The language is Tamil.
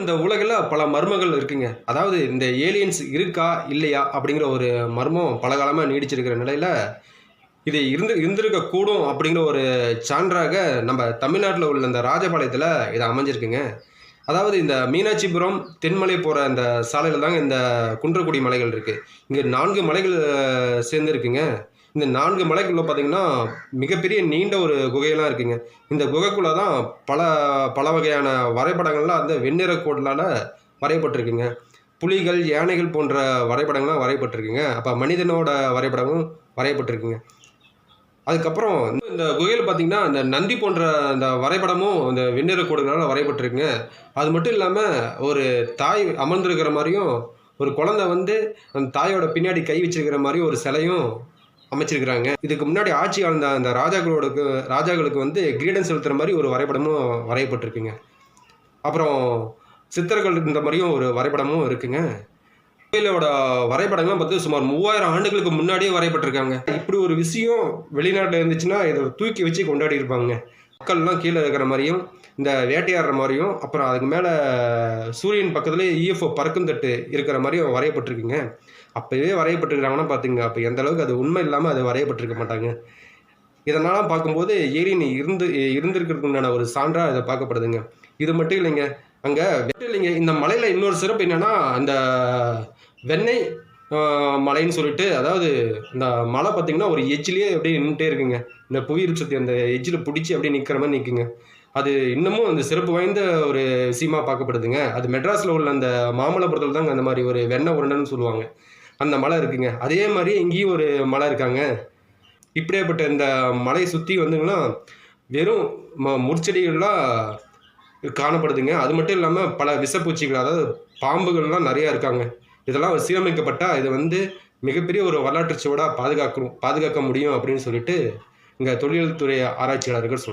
இந்த உலகில் பல மர்மங்கள் இருக்குங்க. அதாவது இந்த ஏலியன்ஸ் இருக்கா இல்லையா அப்படிங்கிற ஒரு மர்மம் பல காலமாக நீடிச்சிருக்கிற நிலையில் இது இருந்து இருந்திருக்கக்கூடும் அப்படிங்கிற ஒரு சான்றாக நம்ம தமிழ்நாட்டில் உள்ள இந்த ராஜபாளையத்தில் இது அமைஞ்சிருக்குங்க. அதாவது இந்த மீனாட்சிபுரம் தென்மலை போகிற இந்த சாலையில் தாங்க இந்த குன்றக்குடி மலைகள் இருக்குது இங்கே நான்கு மலைகள் சேர்ந்துருக்குங்க. இந்த நான்கு மலைக்குள்ளே பார்த்தீங்கன்னா மிகப்பெரிய நீண்ட ஒரு குகையெல்லாம் இருக்குங்க. இந்த குகைக்குள்ளே தான் பல பல வகையான வரைபடங்கள்லாம் அந்த வெண்ணிற கோடலால் வரையப்பட்டிருக்குங்க. புலிகள் யானைகள் போன்ற வரைபடங்கள்லாம் வரையப்பட்டிருக்குங்க. அப்போ மனிதனோட வரைபடமும் வரையப்பட்டிருக்குங்க. அதுக்கப்புறம் இந்த குகையில் பார்த்தீங்கன்னா இந்த நந்தி போன்ற அந்த வரைபடமும் இந்த வெண்ணிற கோடுகளால் வரையப்பட்டிருக்குங்க. அது மட்டும் இல்லாமல் ஒரு தாய் அமர்ந்திருக்கிற மாதிரியும் ஒரு குழந்தை வந்து அந்த தாயோட பின்னாடி கை வச்சிருக்கிற மாதிரி ஒரு சிலையும் அமைச்சிருக்கிறாங்க. இதுக்கு முன்னாடி ஆட்சி ஆழ்ந்த அந்த ராஜாக்களோட ராஜாக்களுக்கு வந்து கிரீடம் செலுத்துகிற மாதிரி ஒரு வரைபடமும் வரையப்பட்டிருக்குங்க. அப்புறம் சித்தர்கள் இந்த மாதிரியும் ஒரு வரைபடமும் இருக்குங்க. கோயிலோட வரைபடங்கள் பார்த்து சுமார் மூவாயிரம் ஆண்டுகளுக்கு முன்னாடியே வரையப்பட்டிருக்காங்க. இப்படி ஒரு விஷயம் வெளிநாட்டில் இருந்துச்சுன்னா இதை தூக்கி வச்சு கொண்டாடி இருப்பாங்க மக்கள்லாம் கீழே இருக்கிற மாதிரியும் இந்த வேட்டையாடுற மாதிரியும் அப்புறம் அதுக்கு மேலே சூரியன் பக்கத்துலேயே இஎஃப்ஓ பறக்கும் தட்டு இருக்கிற மாதிரியும் வரையப்பட்டிருக்குங்க. அப்போவே வரையப்பட்டிருக்கிறாங்கன்னா பார்த்துங்க அப்போ எந்த அளவுக்கு அது உண்மை இல்லாமல் அது வரையப்பட்டிருக்க மாட்டாங்க. இதனால் பார்க்கும்போது ஏரியன் இருந்து இருந்திருக்கிறதுக்கு ஒரு சான்றாக இதை பார்க்கப்படுதுங்க. இது மட்டும் இல்லைங்க அங்கே இல்லைங்க இந்த மலையில் இன்னொரு சிறப்பு என்னென்னா அந்த வெண்ணெய் மலைன்னு சொல்லிட்டு அதாவது இந்த மலை பார்த்தீங்கன்னா ஒரு எஜ்ஜிலேயே அப்படியே நின்றுட்டே இருக்குங்க. இந்த புவியீர்ப்பு சக்தி அந்த எஜ்ஜில் பிடிச்சி அப்படியே நிற்கிற மாதிரி நிற்குங்க அது இன்னமும் அந்த சிறப்பு வாய்ந்த ஒரு விஷயமா பார்க்கப்படுதுங்க. அது மெட்ராஸில் உள்ள அந்த மாமல்லபுரத்தில் தாங்க அந்த மாதிரி ஒரு வெண்ணை உருண்டைன்னு சொல்லுவாங்க. அந்த மலை இருக்குங்க. அதே மாதிரி இங்கேயும் ஒரு மலை இருக்காங்க. இப்படியேப்பட்ட இந்த மலையை சுற்றி வந்துங்கன்னா வெறும் ம முற்செடிகள்லாம் காணப்படுதுங்க. அது மட்டும் இல்லாமல் பல விஷப்பூச்சிகள் அதாவது பாம்புகள்லாம் நிறையா இருக்காங்க. இதெல்லாம் சீரமைக்கப்பட்டால் இது வந்து மிகப்பெரிய ஒரு வரலாற்று சுவடாக பாதுகாக்கணும் பாதுகாக்க முடியும் அப்படின்னு சொல்லிட்டு இங்கே தொழில்துறை ஆராய்ச்சியாளர்கள் சொல்கிறாங்க